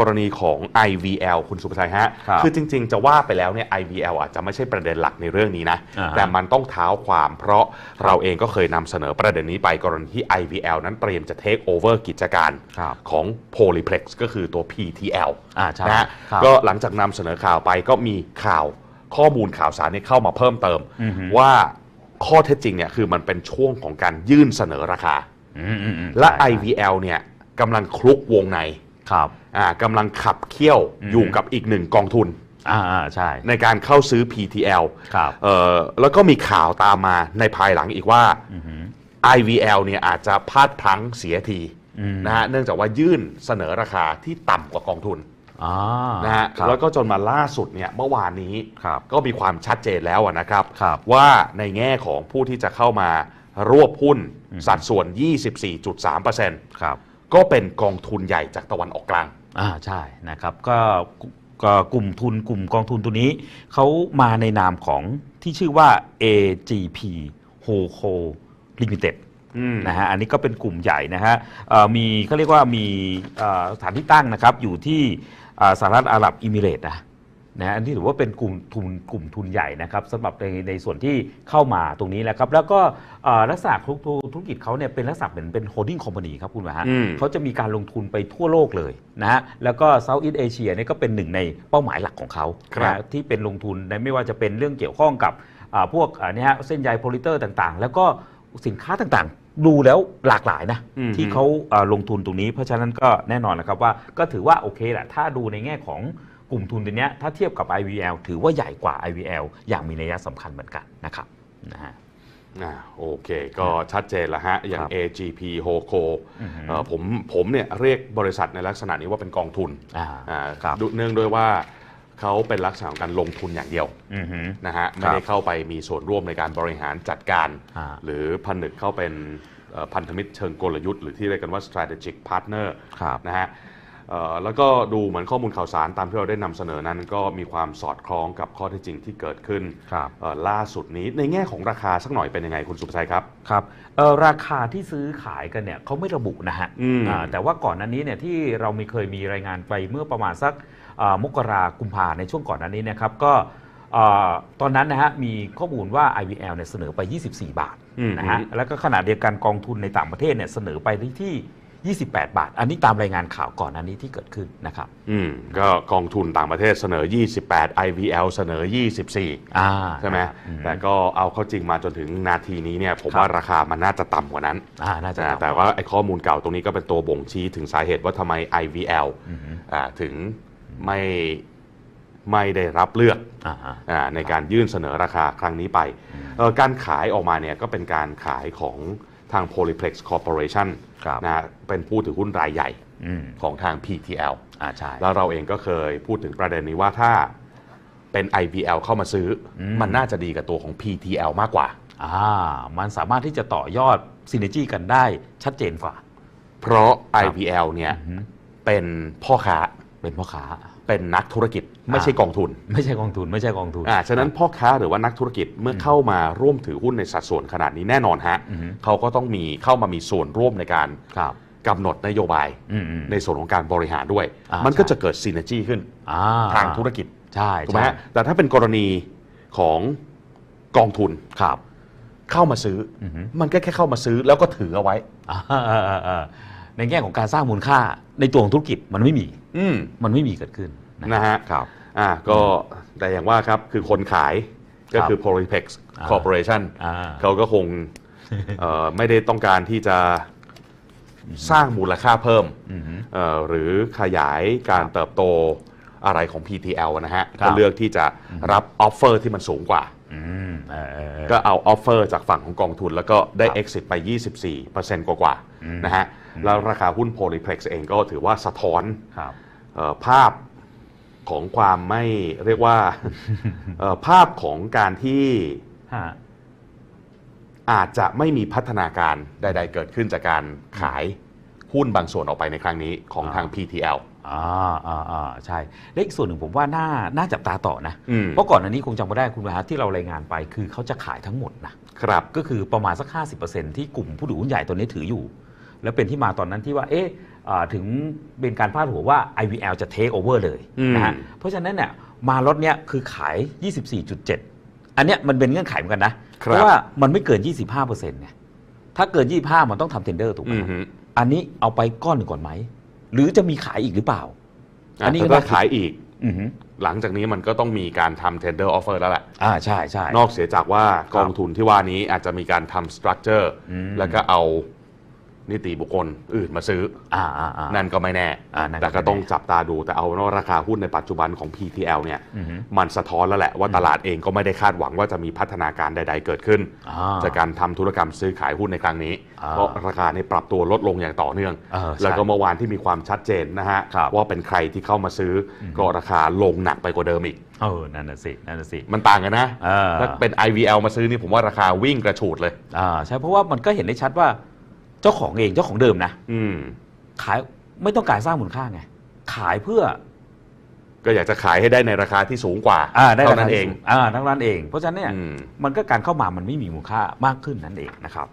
กรณีของ IVL คุณสุภชัยฮะครับอจริง ๆ จะว่าไปแล้วเนี่ย IVL อาจจะไม่ใช่ประเด็นหลักในเรื่องนี้นะ อ่าฮะแต่มันต้องเท้าความเพราะเราเองก็เคยนำเสนอประเด็นนี้ไปกรณีที่ IVL นั้นเตรียมจะ take over กิจการครับของ Polyplex ก็คือตัว PTL อ่าใช่นะฮะครับก็หลังจากนำเสนอข่าวไปก็มีข่าวข้อมูลข่าวสารเนี่ยเข้ามาเพิ่มเติม อือฮึ ว่าข้อเท็จจริงเนี่ยคือมันเป็นช่วงของการยื่นเสนอราคา อืมอืมอืมและ ใช่ IVL เนี่ยกำลังคลุกวงใน ครับอ่ากำลังขับเคี่ยวอืมอยู่กับอีกหนึ่งกองทุน อ่าอ่าใช่ ในการเข้าซื้อ PTL ครับ เอ่อแล้วก็มีข่าวตามมาในภายหลังอีกว่า อือหือ IVL เนี่ยอาจจะพลาดพลั้งเสียทีอืม นะฮะเนื่องจากว่ายื่นเสนอราคาที่ต่ำกว่ากองทุนอ่านะฮะครับแล้วก็จนมาล่าสุดเนี่ยเมื่อวานนี้ครับก็มีความชัดเจนแล้วอะนะครับ ครับว่าในแง่ของผู้ที่จะเข้ามารวบหุ้นสัดส่วน 24.3%ครับ ก็เป็นกองทุนใหญ่จากตะวันออกกลาง อ่าใช่นะครับก็ก็กลุ่มทุนกลุ่มกองทุนตัวนี้ เขามาในนามของที่ชื่อว่า AGP Holdco Limited อืมนะฮะอันนี้ก็เป็นกลุ่มใหญ่นะฮะเอ่อมีเขาเรียกว่ามีเอ่อสถานที่ตั้งนะครับอยู่ที่เอ่อสหรัฐอาหรับอิมิเรตส์นะ นะฮะอันนี้ถือว่าเป็นกลุ่มทุนกลุ่มทุนใหญ่นะครับสำหรับในในส่วนที่เข้ามาตรงนี้แหละครับ แล้วก็เอ่อลักษณะธุรธุรกิจเขาเนี่ยเป็นลักษณะเหมือนเป็นโฮลดิ้งคอมพานีครับคุณวะฮะอืม เขาจะมีการลงทุนไปทั่วโลกเลยนะฮะแล้วก็เซาท์อีสเอเชียนี่ยก็เป็นหนึ่งในเป้าหมายหลักของเขาครับ นะฮะที่เป็นลงทุนในไม่ว่าจะเป็นเรื่องเกี่ยวข้องกับอ่าพวกอ่าเนี่ยฮะเส้นใยโพลิเตอร์ต่างๆ แล้วก็สินค้าต่างๆ ดูแล้วหลากหลายนะ อืม ที่เขาอ่าลงทุนตรงนี้ เพราะฉะนั้นก็แน่นอนนะครับว่าก็ถือว่าโอเคแหละถ้าดูในแง่ของก ลุ่มทุนตัวเนี้ยถ้าเทียบกับ IVL ถือว่าใหญ่กว่า IVL อย่างมีนัยสำคัญเหมือนกันนะครับนะฮะอ่าโอเค ก็ชัดเจนแล้วฮะ อย่างครับ AGP Holdco อือฮึเอ่อผมผมเนี่ยเรียกบริษัทในลักษณะนี้ว่าเป็นกองทุนอ่าอ่าครับดูเนื่องด้วยว่าเขาเป็นลักษณะของการลงทุนอย่างเดียวอือฮึนะฮะไม่ได้เข้าไปมีส่วนร่วมในการบริหารจัดการอ่าหรือผนึกเข้าเป็นเอ่อพันธมิตรเชิงกลยุทธ์หรือที่เรียกกันว่า strategic partner ครับนะฮะเอ่อ แล้วก็ดูเหมือนข้อมูลข่าวสารตามที่เราได้นำเสนอนั้น ก็มีความสอดคล้องกับข้อเท็จจริงที่เกิดขึ้นครับเอ่อล่าสุดนี้ในแง่ของราคาสักหน่อยเป็นยังไงคุณสุภชัยครับครับเอ่อราคาที่ซื้อขายกันเนี่ยเขาไม่ระบุนะฮะอืมอ่าแต่ว่าก่อนหนั้นนี้เนี่ยที่เรามีเคยมีรายงานไปเมื่อประมาณสักอ่ามกรากุมภาในช่วงก่อนหนั้นนี้นะครับก็อ่าตอนนั้นนะฮะมีข้อมูลว่า IVL เนี่ยเสนอไป 24 บาทอืมนะฮะแล้วก็ขณะเดียวกันกองทุนในต่างประเทศเนี่ยเสนอไปที่ 28 บาท อันนี้ตามรายงานข่าวก่อนหนั้นนี้ที่เกิดขึ้นนะครับ อืมก็กองทุนต่างประเทศเสนอ 28 IVL เสนอ 24อ่าใช่ไหมนะครับอืมแต่ก็เอาเข้าจริงมาจนถึงนาทีนี้เนี่ยผมครับว่าราคามันน่าจะต่ำกว่านั้นอ่าน่าจะอ่าแต่ว่าไอ้ข้อมูลเก่าตรงนี้ก็เป็นตัวบ่งชี้ถึงสาเหตุว่าทำไม IVL อือฮึอ่าถึงไม่ไม่ได้รับเลือกอ่าฮะอาในการยื่นเสนอราคาครั้งนี้ไปเอ่อการขายออกมาเนี่ยก็เป็นการขายของ ทาง Polyplex Corporation ครับนะฮะเป็นผู้ถือหุ้นรายใหญ่อืมของทาง PTL อ่าใช่แล้วเราเองก็เคยพูดถึงประเด็นนี้ว่าถ้าเป็น IVL เข้ามาซื้ออมมันน่าจะดีกับตัวของ PTL มากกว่า อ่า มันสามารถที่จะต่อยอดซินเนจีกันได้ชัดเจนกว่า เพราะครับ IVL เนี่ยอือฮึเป็นพ่อค้าเป็นพ่อค้า เป็นนักธุรกิจไม่ใช่กองทุน ไม่ใช่กองทุน ไม่ใช่กองทุนอ่าฉะนั้นพ่อค้าหรือว่านักธุรกิจเมื่อเข้ามาร่วมถือหุ้นในสัดส่วนขนาดนี้แน่นอนฮะอือฮึเขาก็ต้องมีเข้ามามีส่วนร่วมในการครับกำหนดนโยบายอืมอืมในส่วนของการบริหารด้วยอ่ามันก็ใช่จะเกิดซีเนจีขึ้นอ่าทางธุรกิจใช่ถูกไหมใช่ฮะแต่ถ้าเป็นกรณีของกองทุนครับ เข้ามาซื้อออฮึมันก็แค่เข้ามาซื้อแล้วก็ถือเอาไว้ อ่าเออเออเออในแง่ของการสร้างมูลค่าในตัวของธุรกิจมันไม่มี อืมมันไม่มีเกิดขึ้นนะฮะครับอ่าก็แต่อย่างว่าครับคือคนขายก็คือ Polypex อ่า Corporation อ่าเขาก็คงเอ่อไม่ได้ต้องการที่จะสร้างมูลค่าเพิ่มอือฮึเอ่อหรือขยายการเติบโตอะไรของ PTL นะฮะครัก็บเลือกที่จะรับออฟเฟอร์ที่มันสูงกว่า ก็เอาออฟเฟอร์จากฝั่งของกองทุน แล้วก็ได้ครับ exit ไป 24%กว่ากว่าๆอืมนะฮะแล้วราคาหุ้น Polyplex เองก็ถือว่าสะท้อนครับเอ่อภาพของความไม่เรียกว่าเอ่อภาพของการที่ฮะอาจจะไม่มีพัฒนาการใด ๆ เกิดขึ้นจากการขายหุ้นบางส่วนออกไปในครั้งนี้ของทาง PTL อ่าอ่าอ่าใช่และอีกส่วนหนึ่งผมว่าน่าน่าจับตาต่อนะ อืมเพราะก่อนอันนี้คงจำไม่ได้คุณประหารที่เรารายงานไป คือเขาจะขายทั้งหมดนะครับ ก็คือประมาณสัก 50%ที่กลุ่มผู้ถือหุ้นใหญ่ตัวนี้ถืออยู่ แล้วเป็นที่มาตอนนั้นที่ว่าเอ๊ะอ่าถึงเป็นการพาดหัวว่า IVL จะ take over เลยนะฮะอืมเพราะฉะนั้นเนี่ยมาล็อตเนี้ยคือขาย 24.7 อันเนี้ยมันเป็นเงื่อนไขเหมือนกันนะครับเพราะว่ามันไม่เกิน 25เปอร์เซ็นต์ไงถ้าเกิน 25 มันต้องทำเทนเดอร์ถูกไหมอือฮึอันนี้เอาไปก้อนหนึ่งก่อนไหม หรือจะมีขายอีกหรือเปล่า อัอันนนี้นี้ก็ก็น่าคิดขายอีก อือฮึหลังจากนี้มันก็ต้องมีการทำ tender offer แล้วแหละ อ่าใช่ใช่ นอกเสียจากว่ากองทุนที่ว่านี้อาจจะมีการทำ structure อืม แล้วก็เอา นิติบุคคลอื่นมาซื้ออ่าอ่าอ่า นั่นก็ไม่แน่ อ่านั่นก็แต่ก็ไม่แน่ต้องจับตาดูแต่เอาเป็นว่าราคาหุ้นในปัจจุบันของ PTL เนี่ยอือฮึมันสะท้อนแล้วแหละว่าตลาดเองก็ไม่ได้คาดหวังว่าจะมีพัฒนาการใด ๆ เกิดขึ้น อ่าจากการทำธุรกรรมซื้อขายหุ้นในครั้งนี้ อ่าเพราะราคาในปรับตัวลดลงอย่างต่อเนื่อง เออใช่แล้วก็เมื่อวานที่มีความชัดเจนนะฮะครับ ว่าเป็นใครที่เข้ามาซื้ออมก็ราคาลงหนักไปกว่าเดิมอีก เออนั่นน่ะสินั่นน่ะสิ มันต่างกันนะเออ ถ้าเป็น IVL มาซื้อนี่ผมว่าราคาวิ่งกระฉูดเลย อ่าใช่เพราะว่ามันก็เห็นได้ชัดว่า เจ้าของเองเจ้าของเดิมนะอืม ขายไม่ต้องการสร้างมูลค่าไงขายเพื่อก็อยากจะขายให้ได้ในราคาที่สูงกว่าอ่าได้เท่ารานั้คานเองอ่าทั้งนั้นเอง เพราะฉะนั้นเนี่ยอืม มันก็การเข้ามามันไม่มีมูลค่ามากขึ้นนั่นเองนะครับ